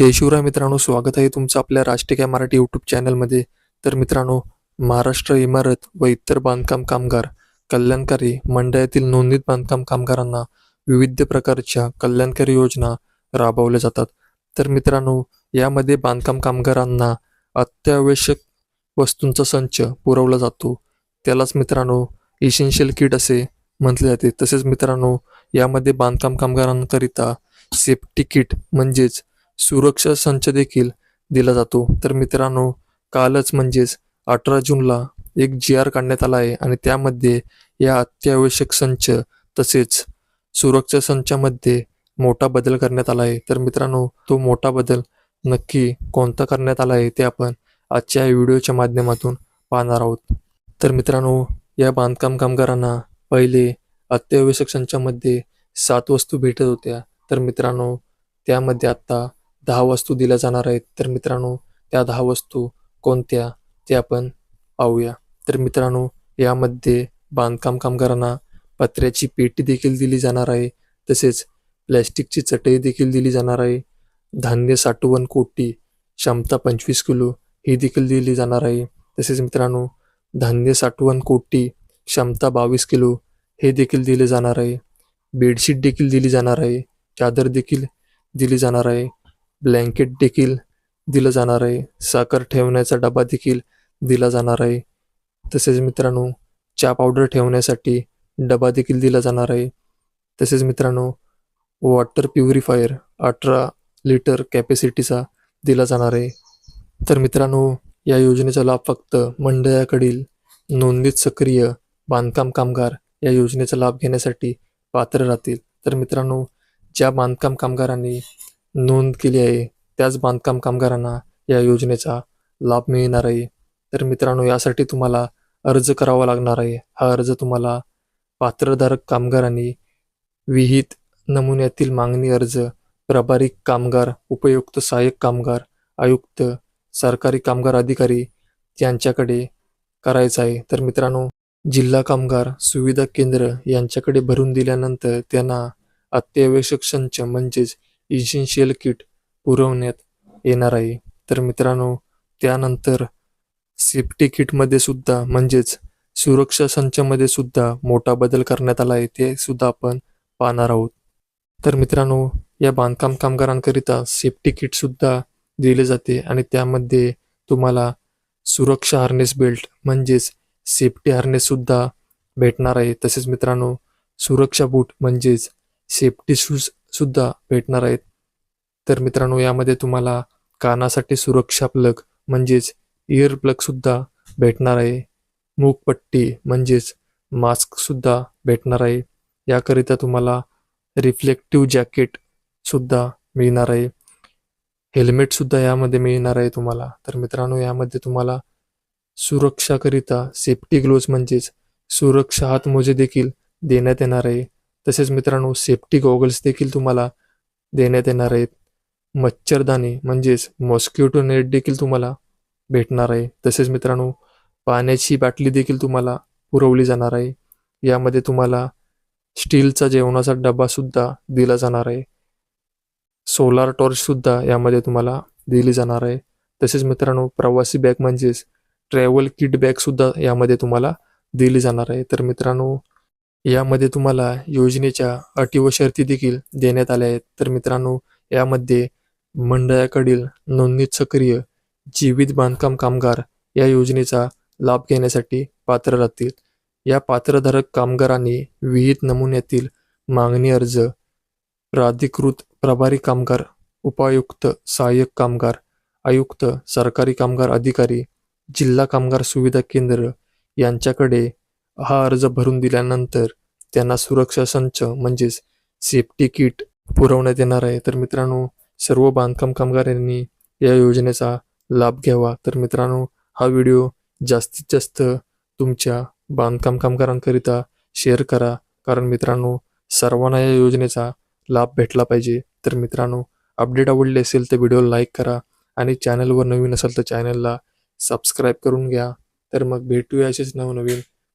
जय शिवराय मित्रांनो स्वागत आहे तुमचं आपल्या राष्ट्रीय मराठी यूट्यूब चॅनलमध्ये तर मित्रांनो महाराष्ट्र इमारत व इतर बांधकाम कामगार कल्याणकारी मंडळातील नोंदणीत बांधकाम कामगारांना विविध प्रकारच्या कल्याणकारी योजना राबवल्या जातात. तर मित्रांनो यामध्ये बांधकाम कामगारांना अत्यावश्यक वस्तूंचा संच पुरवला जातो. त्यालाच मित्रांनो इसेन्शियल किट असे म्हटले जाते. तसेच मित्रांनो यामध्ये बांधकाम कामगारांकरिता सेफ्टी किट म्हणजेच सुरक्षा संच देखील दिला जातो. तर मित्रांनो कालच म्हणजेच अठरा जूनला एक जी आर काढण्यात आला आहे आणि त्यामध्ये या अत्यावश्यक संच तसेच सुरक्षा संचामध्ये मोठा बदल करण्यात आला आहे. तर मित्रांनो तो मोठा बदल नक्की कोणता करण्यात आला आहे ते आपण आजच्या व्हिडिओच्या माध्यमातून पाहणार आहोत. तर मित्रांनो या बांधकाम कामगारांना पहिले अत्यावश्यक संचामध्ये सात वस्तू भेटत होत्या. तर मित्रांनो त्यामध्ये आत्ता दहा वस्तू दिल्या जाणार आहेत. तर मित्रांनो त्या दहा वस्तू कोणत्या? ते आपण पाहूया. तर मित्रांनो यामध्ये बांधकाम कामगारांना पत्र्याची पेटी देखील दिली जाणार आहे. तसेच प्लॅस्टिकची चटई देखील दिली जाणार आहे. धान्य साठवण कोटी क्षमता पंचवीस किलो ही देखील दिली जाणार आहे. तसेच मित्रांनो धान्य साठवण कोटी क्षमता बावीस किलो हे देखील दिले जाणार आहे. बेडशीट देखील दिली जाणार आहे. चादर देखील दिली जाणार आहे. ब्लँकेट देखील दिलं जाणार आहे. साखर ठेवण्याचा डबा देखील दिला जाणार आहे. तसेच मित्रांनो चहा पावडर ठेवण्यासाठी डबा देखील दिला जाणार आहे. तसेच मित्रांनो वॉटर प्युरिफायर अठरा लिटर कॅपॅसिटीचा दिला जाणार आहे. तर मित्रांनो या योजनेचा लाभ फक्त मंडळाकडील नोंदणीत सक्रिय बांधकाम कामगार या योजनेचा लाभ घेण्यासाठी पात्र राहतील. तर मित्रांनो ज्या बांधकाम कामगारांनी नोंद केली आहे. त्याच बांधकाम कामगारांना या योजनेचा लाभ मिळणार आहे. तर मित्रांनो यासाठी तुम्हाला अर्ज करावा लागणार आहे. हा अर्ज तुम्हाला पात्रधारक कामगारांनी विहित नमुन्यातील मागणी अर्ज प्रभारी कामगार उपयुक्त सहाय्यक कामगार आयुक्त सरकारी कामगार अधिकारी यांच्याकडे करायचा आहे. तर मित्रांनो जिल्हा कामगार सुविधा केंद्र यांच्याकडे भरून दिल्यानंतर त्यांना अत्यावश्यक संच म्हणजेच इसेन्शियल किट पुरवण्यात येणार आहे. तर मित्रांनो त्यानंतर सेफ्टी किटमध्ये सुद्धा म्हणजेच सुरक्षा संचामध्ये सुद्धा मोठा बदल करण्यात आला आहे. ते सुद्धा आपण पाहणार आहोत. तर मित्रांनो या बांधकाम कामगारांकरिता सेफ्टी किट सुद्धा दिले जाते आणि त्यामध्ये तुम्हाला सुरक्षा हार्नेस बेल्ट म्हणजेच सेफ्टी हार्नेस सुद्धा भेटणार आहे. तसेच मित्रांनो सुरक्षा बूट म्हणजेच सेफ्टी शूज सुद्धा भेटणार आहेत. तर मित्रांनो यामध्ये तुम्हाला कानासाठी सुरक्षा प्लग म्हणजेच इयर प्लग सुद्धा भेटणार आहे. मूगपट्टी म्हणजेच मास्क सुद्धा भेटणार आहे. याकरिता तुम्हाला रिफ्लेक्टिव्ह जॅकेट सुद्धा मिळणार आहे. हेल्मेट सुद्धा यामध्ये मिळणार आहे तुम्हाला. तर मित्रांनो यामध्ये तुम्हाला सुरक्षाकरिता सेफ्टी ग्लोव्ज म्हणजेच सुरक्षा हातमोजे देखील देण्यात येणार आहे. तसेच मित्रांनो सेफ्टी गॉगल्स देखील तुम्हाला देण्यात येणार आहेत. मच्छरदाणी म्हणजेच मॉस्किटो नेट देखील तुम्हाला भेटणार आहे. तसेच मित्रांनो पाण्याची बाटली देखील तुम्हाला पुरवली जाणार आहे. यामध्ये तुम्हाला स्टीलचा जेवणाचा डबा सुद्धा दिला जाणार आहे. सोलार टॉर्च सुद्धा यामध्ये तुम्हाला दिली जाणार आहे. तसेच मित्रांनो प्रवासी बॅग म्हणजेच ट्रॅव्हल किट बॅग सुद्धा यामध्ये तुम्हाला दिली जाणार आहे. तर मित्रांनो यामध्ये तुम्हाला योजनेच्या अटी व शर्ती देखील देण्यात आल्या आहेत. तर मित्रांनो यामध्ये मंडळाकडील नोंदणीत सक्रिय जीवित बांधकाम कामगार या योजनेचा लाभ घेण्यासाठी पात्र राहतील. या पात्रधारक कामगारांनी विहित नमुन्यातील मागणी अर्ज प्राधिकृत प्रभारी कामगार उपायुक्त सहाय्यक कामगार आयुक्त सरकारी कामगार अधिकारी जिल्हा कामगार सुविधा केंद्र यांच्याकडे हा अर्ज भरून दिल्यानंतर त्यांना सुरक्षा संच म्हणजेच सेफ्टी किट पुरवण्यात येणार आहे. तर मित्रांनो सर्व बांधकाम कामगारांनी या योजनेचा लाभ घ्यावा. तर मित्रांनो हा व्हिडिओ जास्तीत जास्त तुमच्या बांधकाम कामगारांकरिता शेअर करा. कारण मित्रांनो सर्वांना या योजनेचा लाभ भेटला पाहिजे. तर मित्रांनो अपडेट आवडले असेल तर व्हिडिओ लाईक करा आणि चॅनलवर नवीन असेल तर चॅनलला सबस्क्राईब करून घ्या. तर मग भेटूया असेच नवनवीन